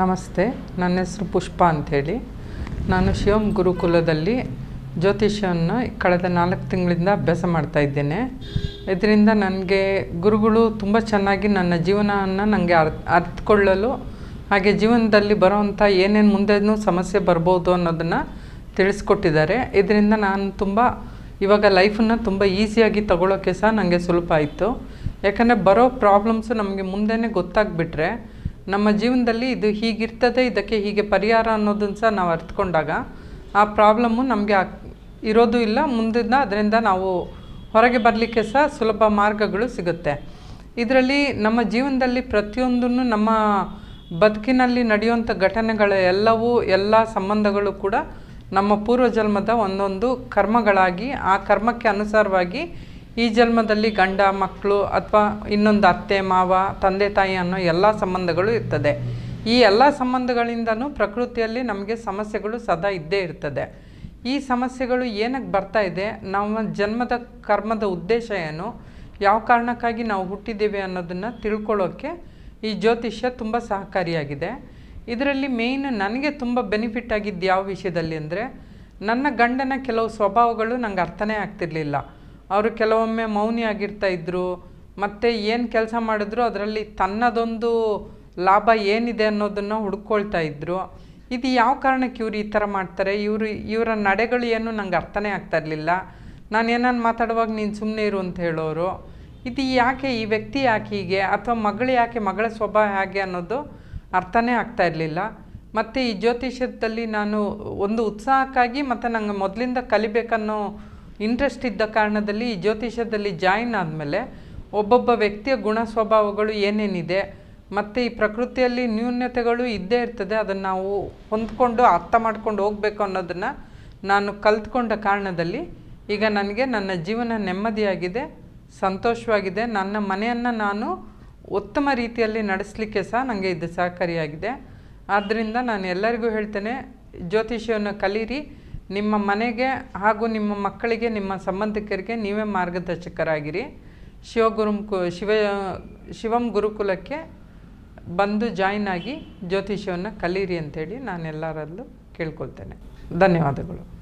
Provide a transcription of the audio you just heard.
ನಮಸ್ತೆ, ನನ್ನ ಹೆಸರು ಪುಷ್ಪ ಅಂಥೇಳಿ ನಾನು ಶಿವಮ್ ಗುರುಕುಲದಲ್ಲಿ ಜ್ಯೋತಿಷ್ಯವನ್ನು ಕಳೆದ ನಾಲ್ಕು ತಿಂಗಳಿಂದ ಅಭ್ಯಾಸ ಮಾಡ್ತಾ ಇದ್ದೇನೆ. ಇದರಿಂದ ನನಗೆ ಗುರುಗಳು ತುಂಬ ಚೆನ್ನಾಗಿ ನನ್ನ ಜೀವನವನ್ನು ನನಗೆ ಅರ್ ಅರ್ಥಕೊಳ್ಳಲು ಹಾಗೆ ಜೀವನದಲ್ಲಿ ಬರೋವಂಥ ಏನೇನು ಮುಂದೆನೂ ಸಮಸ್ಯೆ ಬರ್ಬೋದು ಅನ್ನೋದನ್ನು ತಿಳಿಸ್ಕೊಟ್ಟಿದ್ದಾರೆ. ಇದರಿಂದ ನಾನು ತುಂಬ, ಇವಾಗ ಲೈಫನ್ನು ತುಂಬ ಈಸಿಯಾಗಿ ತಗೊಳ್ಳೋಕ್ಕೆ ಸಹ ನನಗೆ ಸುಲಭ ಆಯಿತು. ಯಾಕಂದರೆ ಬರೋ ಪ್ರಾಬ್ಲಮ್ಸು ನಮಗೆ ಮುಂದೆನೇ ಗೊತ್ತಾಗ್ಬಿಟ್ರೆ ನಮ್ಮ ಜೀವನದಲ್ಲಿ ಇದು ಹೀಗಿರ್ತದೆ, ಇದಕ್ಕೆ ಹೀಗೆ ಪರಿಹಾರ ಅನ್ನೋದನ್ನು ಸಹ ನಾವು ಅರ್ಥಕೊಂಡಾಗ ಆ ಪ್ರಾಬ್ಲಮ್ಮು ನಮಗೆ ಇರೋದು ಇಲ್ಲ. ಮುಂದಿನ ಅದರಿಂದ ನಾವು ಹೊರಗೆ ಬರಲಿಕ್ಕೆ ಸಹ ಸುಲಭ ಮಾರ್ಗಗಳು ಸಿಗುತ್ತೆ. ಇದರಲ್ಲಿ ನಮ್ಮ ಜೀವನದಲ್ಲಿ ಪ್ರತಿಯೊಂದನ್ನು ನಮ್ಮ ಬದುಕಿನಲ್ಲಿ ನಡೆಯುವಂಥ ಘಟನೆಗಳ ಎಲ್ಲವೂ, ಎಲ್ಲ ಸಂಬಂಧಗಳು ಕೂಡ ನಮ್ಮ ಪೂರ್ವಜನ್ಮದ ಒಂದೊಂದು ಕರ್ಮಗಳಾಗಿ, ಆ ಕರ್ಮಕ್ಕೆ ಅನುಸಾರವಾಗಿ ಈ ಜನ್ಮದಲ್ಲಿ ಗಂಡ ಮಕ್ಕಳು ಅಥವಾ ಇನ್ನೊಂದು ಅತ್ತೆ, ಮಾವ, ತಂದೆ, ತಾಯಿ ಅನ್ನೋ ಎಲ್ಲ ಸಂಬಂಧಗಳು ಇರ್ತದೆ. ಈ ಎಲ್ಲ ಸಂಬಂಧಗಳಿಂದನೂ ಪ್ರಕೃತಿಯಲ್ಲಿ ನಮಗೆ ಸಮಸ್ಯೆಗಳು ಸದಾ ಇದ್ದೇ ಇರ್ತದೆ. ಈ ಸಮಸ್ಯೆಗಳು ಏನಕ್ಕೆ ಬರ್ತಾ ಇದೆ? ನಮ್ಮ ಜನ್ಮದ ಕರ್ಮದ ಉದ್ದೇಶ ಏನು? ಯಾವ ಕಾರಣಕ್ಕಾಗಿ ನಾವು ಹುಟ್ಟಿದ್ದೇವೆ ಅನ್ನೋದನ್ನು ತಿಳ್ಕೊಳ್ಳೋಕ್ಕೆ ಈ ಜ್ಯೋತಿಷ್ಯ ತುಂಬ ಸಹಕಾರಿಯಾಗಿದೆ. ಇದರಲ್ಲಿ ಮೇಯ್ನ್ ನನಗೆ ತುಂಬ ಬೆನಿಫಿಟ್ ಆಗಿದ್ದು ಯಾವ ವಿಷಯದಲ್ಲಿ ಅಂದರೆ, ನನ್ನ ಗಂಡನ ಕೆಲವು ಸ್ವಭಾವಗಳು ನಂಗೆ ಅರ್ಥನೇ ಆಗ್ತಿರ್ಲಿಲ್ಲ. ಅವರು ಕೆಲವೊಮ್ಮೆ ಮೌನಿಯಾಗಿರ್ತಾ ಇದ್ದರು ಮತ್ತು ಏನು ಕೆಲಸ ಮಾಡಿದ್ರು ಅದರಲ್ಲಿ ತನ್ನದೊಂದು ಲಾಭ ಏನಿದೆ ಅನ್ನೋದನ್ನು ಹುಡ್ಕೊಳ್ತಾ ಇದ್ದರು ಇದು ಯಾವ ಕಾರಣಕ್ಕೆ ಇವರು ಈ ಥರ ಮಾಡ್ತಾರೆ? ಇವರು, ಇವರ ನಡೆಗಳು ಏನು ನಂಗೆ ಅರ್ಥನೇ ಆಗ್ತಾ ಇರಲಿಲ್ಲ. ನಾನು ಏನನ್ನು ಮಾತಾಡುವಾಗ ನೀನು ಸುಮ್ಮನೆ ಇರು ಅಂತ ಹೇಳೋರು. ಇದು ಯಾಕೆ ಈ ವ್ಯಕ್ತಿ ಯಾಕೆ ಹೀಗೆ ಅಥವಾ ಮಗಳು ಯಾಕೆ, ಮಗಳ ಸ್ವಭಾವ ಹೇಗೆ ಅನ್ನೋದು ಅರ್ಥನೇ ಆಗ್ತಾ ಇರಲಿಲ್ಲ. ಮತ್ತು ಈ ಜ್ಯೋತಿಷ್ಯದಲ್ಲಿ ನಾನು ಒಂದು ಉತ್ಸಾಹಕ್ಕಾಗಿ ಮತ್ತು ನಂಗೆ ಮೊದಲಿಂದ ಕಲಿಬೇಕನ್ನೋ ಇಂಟ್ರೆಸ್ಟ್ ಇದ್ದ ಕಾರಣದಲ್ಲಿ ಈ ಜ್ಯೋತಿಷ್ಯದಲ್ಲಿ ಜಾಯಿನ್ ಆದಮೇಲೆ ಒಬ್ಬೊಬ್ಬ ವ್ಯಕ್ತಿಯ ಗುಣ ಸ್ವಭಾವಗಳು ಏನೇನಿದೆ, ಮತ್ತು ಈ ಪ್ರಕೃತಿಯಲ್ಲಿ ನ್ಯೂನ್ಯತೆಗಳು ಇದ್ದೇ ಇರ್ತದೆ, ಅದನ್ನು ನಾವು ಹೊಂದ್ಕೊಂಡು ಅರ್ಥ ಮಾಡ್ಕೊಂಡು ಹೋಗಬೇಕು ಅನ್ನೋದನ್ನು ನಾನು ಕಲ್ತ್ಕೊಂಡ ಕಾರಣದಲ್ಲಿ ಈಗ ನನಗೆ ನನ್ನ ಜೀವನ ನೆಮ್ಮದಿಯಾಗಿದೆ, ಸಂತೋಷವಾಗಿದೆ, ನನ್ನ ಮನೆಯನ್ನು ನಾನು ಉತ್ತಮ ರೀತಿಯಲ್ಲಿ ನಡೆಸಲಿಕ್ಕೆ ಸಹ ನನಗೆ ಇದು ಸಹಕಾರಿಯಾಗಿದೆ. ಆದ್ದರಿಂದ ನಾನು ಎಲ್ಲರಿಗೂ ಹೇಳ್ತೇನೆ, ಜ್ಯೋತಿಷ್ಯವನ್ನು ಕಲೀರಿ ನಿಮ್ಮ ಮನೆಗೆ ಹಾಗೂ ನಿಮ್ಮ ಮಕ್ಕಳಿಗೆ, ನಿಮ್ಮ ಸಂಬಂಧಿಕರಿಗೆ ನೀವೇ ಮಾರ್ಗದರ್ಶಕರಾಗಿರಿ. ಶಿವಗುರು ಶಿವ, ಶಿವಂ ಗುರುಕುಲಕ್ಕೆ ಬಂದು ಜಾಯಿನ್ ಆಗಿ ಜ್ಯೋತಿಷ್ಯವನ್ನು ಕಲೀರಿ ಅಂತೇಳಿ ನಾನು ಎಲ್ಲರಲ್ಲೂ ಕೇಳ್ಕೊಳ್ತೇನೆ. ಧನ್ಯವಾದಗಳು.